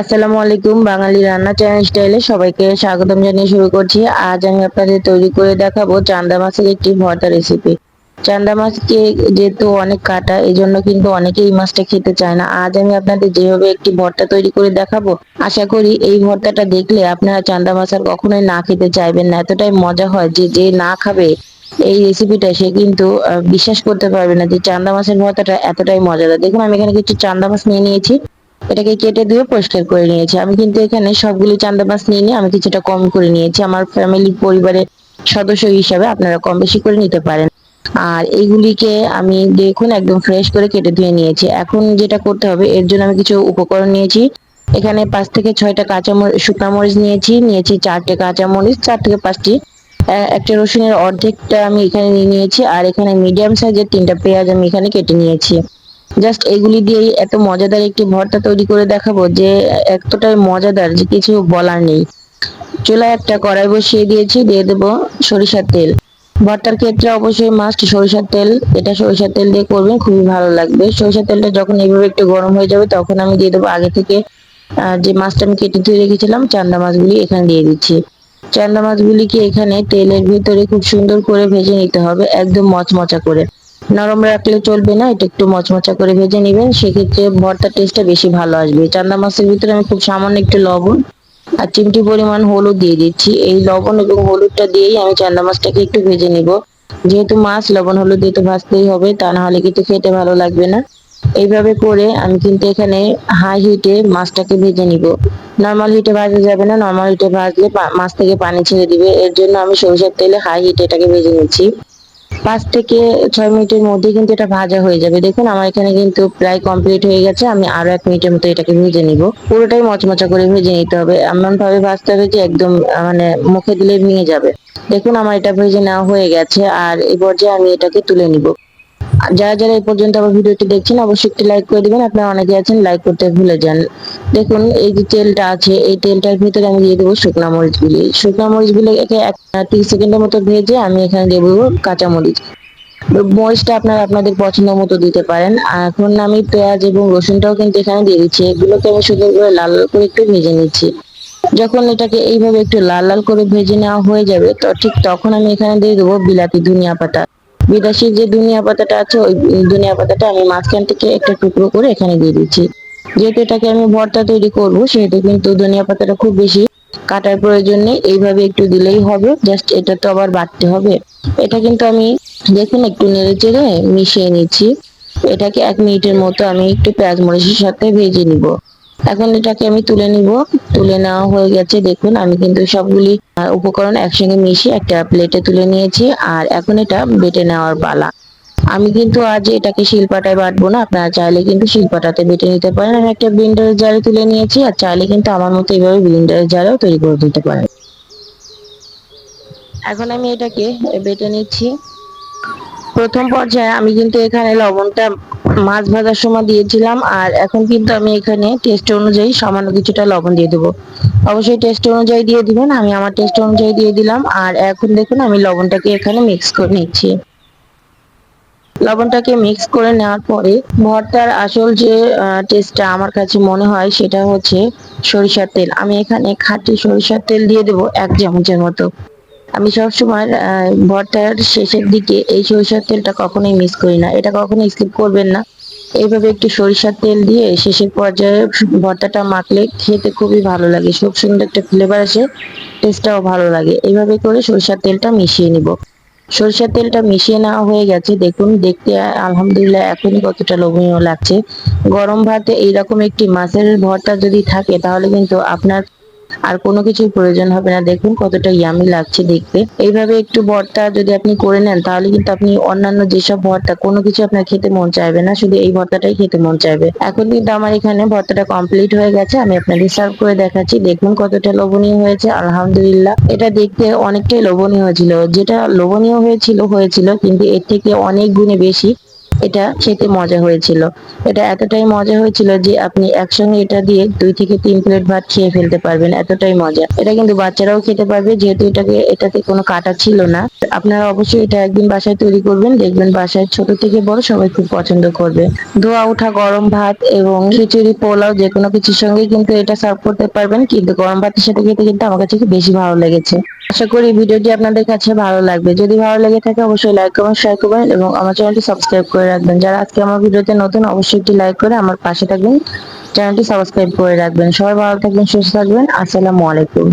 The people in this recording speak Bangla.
আসসালামু আলাইকুম, বাঙালি রান্না চ্যানেল স্টাইলে সবাইকে স্বাগতম জানিয়ে শুরু করছি। আজ আমি আপনাদের তৈরি করে দেখাবো চান্দা মাছের একটি ভর্তা রেসিপি চান্দা মাছকে যেহেতু অনেক কাটা এই জন্য কিন্তু অনেকেই এই মাছটা খেতে চায় না। আজ আমি আপনাদের যেভাবে একটি ভর্তা তৈরি করে দেখাবো, আশা করি এই ভর্তাটা দেখলে আপনারা চান্দা মাছ আর কখনোই না খেতে চাইবেন না। এতটাই মজা হয় যে যে না খাবে এই রেসিপিটা সে কিন্তু বিশ্বাস করতে পারবে না যে চান্দা মাছের ভর্তাটা এতটাই মজাদার। দেখুন, আমি এখানে কিছু চান্দা মাছ নিয়ে নিয়েছি। এটাকে কেটে দিয়ে পরিষ্কার করে নিয়েছি। আমি কিন্তু এখানে সবগুলি চান্দা মাছ নিয়ে নিয়ে আমি কিছুটা কম করে নিয়েছি। আমার ফ্যামিলি পরিবারের সদস্য হিসাবে আপনারা কম বেশি করে নিতে পারেন। আর এইগুলিকে আমি দেখুন একদম ফ্রেশ করে কেটে ধুয়ে নিয়েছি। এখন যেটা করতে হবে, এর জন্য আমি কিছু উপকরণ নিয়েছি। এখানে পাঁচ থেকে ছয়টা কাঁচা শুকনা মরিচ নিয়েছি। নিয়েছি চারটে কাঁচা মরিচ চার থেকে পাঁচটি। একটা রসুনের অর্ধেকটা আমি এখানে নিয়ে নিয়েছি। আর এখানে মিডিয়াম সাইজের তিনটা পেঁয়াজ আমি এখানে কেটে নিয়েছি। জাস্ট এগুলি দিয়েই এত মজাদার একটি ভর্তা তৈরি করে দেখাবো যে এতটাই মজাদার যে কিছু বলার নেই। চুলায় একটা কড়াই বসিয়ে দিয়েছি, দিয়ে দেব সরিষার তেল। ভর্তার ক্ষেত্রে অবশ্যই মাস্ট সরিষার তেল। এটা সরিষার তেল দিয়ে করবেন, খুবই ভালো লাগবে। সরিষার তেলটা যখন এইভাবে একটু গরম হয়ে যাবে, তখন আমি দিয়ে দেবো আগে থেকে যে মাছটা আমি কেটে ধুয়ে রেখেছিলাম, চান্দা মাছগুলি এখানে দিয়ে দিচ্ছি। চান্দা মাছগুলিকে এখানে তেলের ভিতরে খুব সুন্দর করে ভেজে নিতে হবে, একদম মচমচা করে। নরম রাখলে চলবে না, এটা একটু মচমচা করে ভেজে নেবেন। সেক্ষেত্রে ভর্তার টেস্টটা বেশি ভালো আসবে। চান্দা মাছের ভিতরে আমি খুব সামান্য একটু লবণ আর চিমটি পরিমাণ হলুদ দিয়ে দিচ্ছি। এই লবণ এবং হলুদটা দিয়েই আমি চান্দা মাছটাকে একটু ভেজে নিব। যেহেতু মাছ লবণ হলুদ দিয়ে তো ভাজতেই হবে, তা না হলে কিন্তু খেতে ভালো লাগবে না। এইভাবে করে আমি কিন্তু এখানে হাই হিটে মাছটাকে ভেজে নিব। নর্মাল হিটে ভাজা যাবে না নর্মাল হিটে ভাজলে মাছ থেকে পানি ছেড়ে দিবে। এর জন্য আমি সরিষার তেলে হাই হিটে এটাকে ভেজে নিচ্ছি। পাঁচ থেকে ছয় মিনিটের মধ্যে কিন্তু এটা ভাজা হয়ে যাবে। দেখুন, আমার এখানে কিন্তু প্রায় কমপ্লিট হয়ে গেছে। আমি আরও এক মিনিটের মতো এটাকে ভেজে নিব। পুরোটাই মচমচা করে ভেজে নিতে হবে। এমন ভাবে ভাজতে হবে যে একদম মানে মুখে দিলে ভেঙে যাবে। দেখুন, আমার এটা ভেজে নেওয়া হয়ে গেছে। আর এই পর্যায়ে আমি এটাকে তুলে নিব। যারা যারা এই পর্যন্ত আমার ভিডিওটি দেখছেন, অবশ্যই একটি লাইক করে দিবেন। আপনারা অনেকে আছেন লাইক করতে ভুলে যান। দেখুন, এই যে তেলটা আছে, এই তেলটার ভিতরে আমি দিয়ে দেবো শুকনা মরিচগুলি শুকনা মরিচগুলি একে এক তিরিশ সেকেন্ডের মতো ভেজে আমি এখানে দিয়ে দেবো কাঁচা মরিচ। মরিচটা আপনারা আপনাদের পছন্দ মতো দিতে পারেন। এখন আমি পেঁয়াজ এবং রসুনটাও কিন্তু এখানে দিয়ে দিচ্ছি। এগুলোকে আমি সুন্দর করে লাল লাল করে একটু ভেজে নিচ্ছি। যখন এটাকে এইভাবে একটু লাল লাল করে ভেজে নেওয়া হয়ে যাবে, তো ঠিক তখন আমি এখানে দিয়ে দেবো বিলাতি ধনিয়া পাতা। বিদেশি যে ধনিয়া পাতাটা আছে, ওই ধনিয়া পাতাটা আমি মাঝখান থেকে একটা টুকরো করে এখানে দিয়ে দিচ্ছি। যেহেতু এটাকে আমি ভর্তা তৈরি করব, সেহেতু কিন্তু ধনিয়া পাতাটা খুব বেশি কাটার প্রয়োজন নেই। এইভাবে একটু দিলেই হবে, জাস্ট এটা তো আবার বাটতে হবে। এটা কিন্তু আমি দেখুন একটু নেড়ে চেড়ে মিশিয়ে নিচ্ছি। এটাকে এক মিনিটের মতো আমি একটু পেঁয়াজ মরিচের সাথে ভেজে নিব। এখন এটাকে আমি তুলে নিব। তুলে নেওয়া হয়ে গেছে, দেখুন, আমি কিন্তু সবগুলি উপকরণ একসঙ্গে মিশিয়ে একটা প্লেটে তুলে নিয়েছি। আর এখন এটা বেটে নেওয়ার পালা। আমি কিন্তু আজ এটাকে শিলপাটায় বাটবো না, আপনারা চাইলে কিন্তু শিলপাটাতে বেটে নিতে পারেন। আমি একটা ব্লিন্ডারের জারে তুলে নিয়েছি, আর চাইলে কিন্তু আমার মতো এইভাবে ব্লিন্ডারের জারেও তৈরি করে দিতে পারেন। এখন আমি এটাকে বেটে নিচ্ছি। প্রথম পর্যায়ে আমি কিন্তু এখানে লবণটা মাছ ভাজার সময় দিয়েছিলাম, আর এখন কিন্তু আমি এখানে টেস্ট অনুযায়ী সামান্য কিছুটা লবণ দিয়ে দেবো। অবশ্যই টেস্ট অনুযায়ী দিয়ে দিবেন, আমি আমার টেস্ট অনুযায়ী দিয়ে দিলাম, আর এখন দেখুন আমি লবণটাকে এখানে মিক্স করে নিচ্ছি। লবণটাকে মিক্স করে নেওয়ার পরে ভর্তার আসল যে টেস্টটা আমার কাছে মনে হয় সেটা হচ্ছে সরিষার তেল। আমি এখানে খাঁটি সরিষার তেল দিয়ে দেবো এক চামচের মতো। আমি সবসময় ভর্তার শেষের দিকে এই সরিষার তেলটা কখনোই মিস করি না। এটা কখনোই স্কিপ করবেন না। এইভাবে একটু সরিষার তেল দিয়ে শেষের পর্যায়ে ভর্তাটা মাখলে খেতে খুবই ভালো লাগে, খুব সুন্দর একটা ফ্লেভার আসে টেস্টটাও ভালো লাগে। এইভাবে করে সরিষার তেলটা মিশিয়ে নিব। সরিষার তেলটা মিশিয়ে নেওয়া হয়ে গেছে। দেখুন, দেখতে আলহামদুলিল্লাহ এখনই কতটা লোভনীয় লাগছে। গরম ভাতে এইরকম একটি মাছের ভর্তা যদি থাকে, তাহলে কিন্তু আপনার আর কোনো কিছুর প্রয়োজন হবে না। দেখুন কতটা ইয়ামি লাগছে দেখতে। এইভাবে একটু ভর্তা যদি আপনি করে নেন, তাহলে কিন্তু আপনি অন্যান্য যেসব ভর্তা, কোনো কিছু আপনার খেতে মন চাইবে না, শুধু এই ভর্তাটাই খেতে মন চাইবে। এখন কিন্তু আমার এখানে ভর্তাটা কমপ্লিট হয়ে গেছে, আমি আপনাদের সার্ভ করে দেখাচ্ছি। দেখুন কতটা লোভনীয় হয়েছে, আলহামদুলিল্লাহ। এটা দেখতে অনেকটাই লোভনীয় হয়েছিল যেটা লোভনীয় হয়েছিল হয়েছিল, কিন্তু এর থেকে অনেক গুণে বেশি। এটা খেতে মজা হয়েছিল। এটা এতটাই মজা হয়েছিল যে আপনি একসঙ্গে এটা দিয়ে দুই থেকে তিন প্লেট ভাত খেয়ে ফেলতে পারবেন। এতটাই মজা। এটা কিন্তু বাচ্চারাও খেতে পারবে, যেহেতু এটাকে, এটাতে কোনো কাটা ছিল না। আপনারা অবশ্যই এটা একদিন বাসায় তৈরি করবেন। দেখবেন বাসায় ছোট থেকে বড় সবাই খুব পছন্দ করবে। ধোয়া ওঠা, গরম ভাত এবং খিচুড়ি, পোলাও যে কোনো কিছুর সঙ্গে কিন্তু এটা সার্ভ করতে পারবেন। কিন্তু গরম ভাতের সাথে খেতে কিন্তু আমার কাছে বেশি ভালো লেগেছে। আশা করি ভিডিওটি আপনাদের কাছে ভালো লাগবে। যদি ভালো লেগে থাকে, অবশ্যই লাইক করবেন শেয়ার করবেন এবং আমার চ্যানেলটি সাবস্ক্রাইব করে রাখবেন। যারা আজকে আমার ভিডিওতে নতুন, অবশ্যই একটি লাইক করে আমার পাশে থাকবেন। চ্যানেলটি সাবস্ক্রাইব করে রাখবেন। সবাই ভালো থাকবেন, সুস্থ থাকবেন। আসসালামু আলাইকুম।